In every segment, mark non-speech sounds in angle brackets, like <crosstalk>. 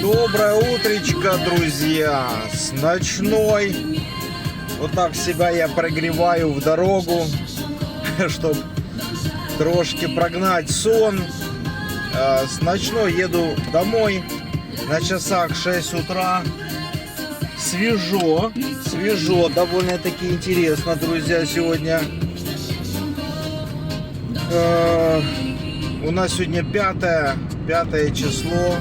Доброе утречко, друзья! С ночной. Вот так себя я прогреваю в дорогу, <laughs> чтобы трошки прогнать сон. Э, С ночной еду домой. На часах 6 утра. Свежо, свежо, довольно-таки интересно, друзья, сегодня. Э, У нас сегодня пятое, пятое число.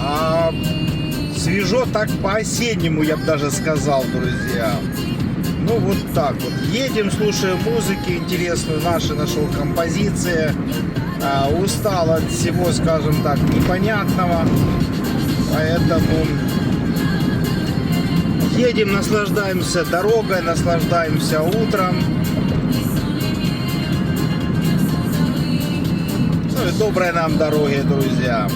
А свежо так по-осеннему, я бы даже сказал, друзья. Ну вот так вот. Едем, слушаем музыки интересную, наши, наши композиции. А, устал от всего, скажем так, непонятного. Поэтому едем, наслаждаемся дорогой, наслаждаемся утром. Доброй нам дороги, друзья.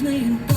playing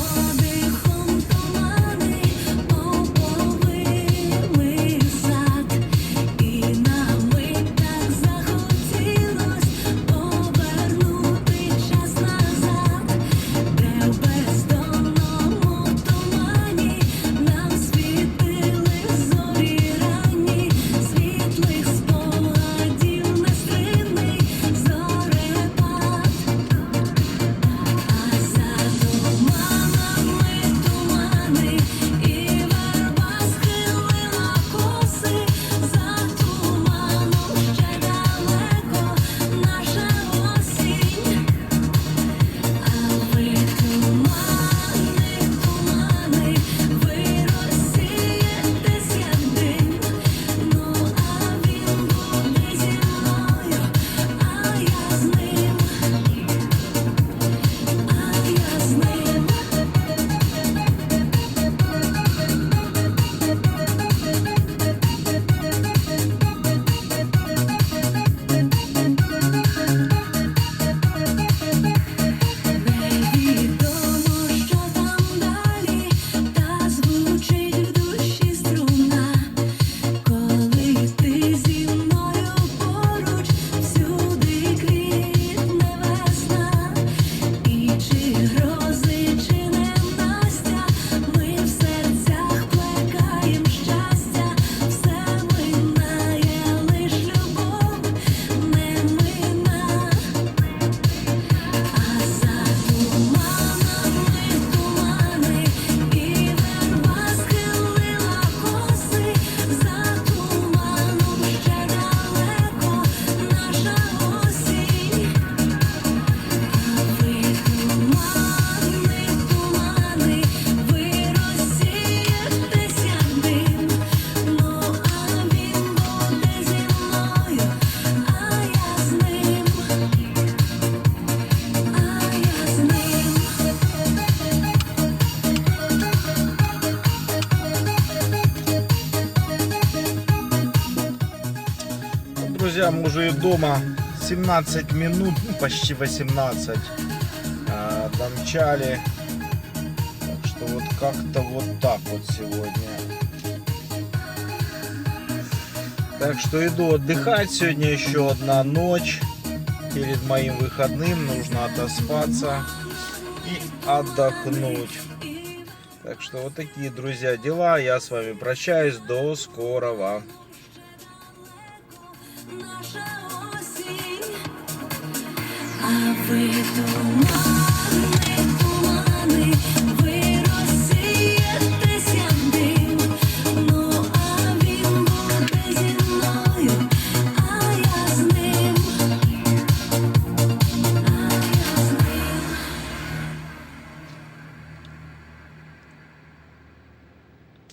друзьям уже дома 17 минут, ну, почти 18 э, домчали. Так что вот как-то вот так вот сегодня. Так что иду отдыхать. Сегодня еще одна ночь. Перед моим выходным нужно отоспаться и отдохнуть. Так что вот такие, друзья, дела. Я с вами прощаюсь. До скорого наша осінь, а вы думали?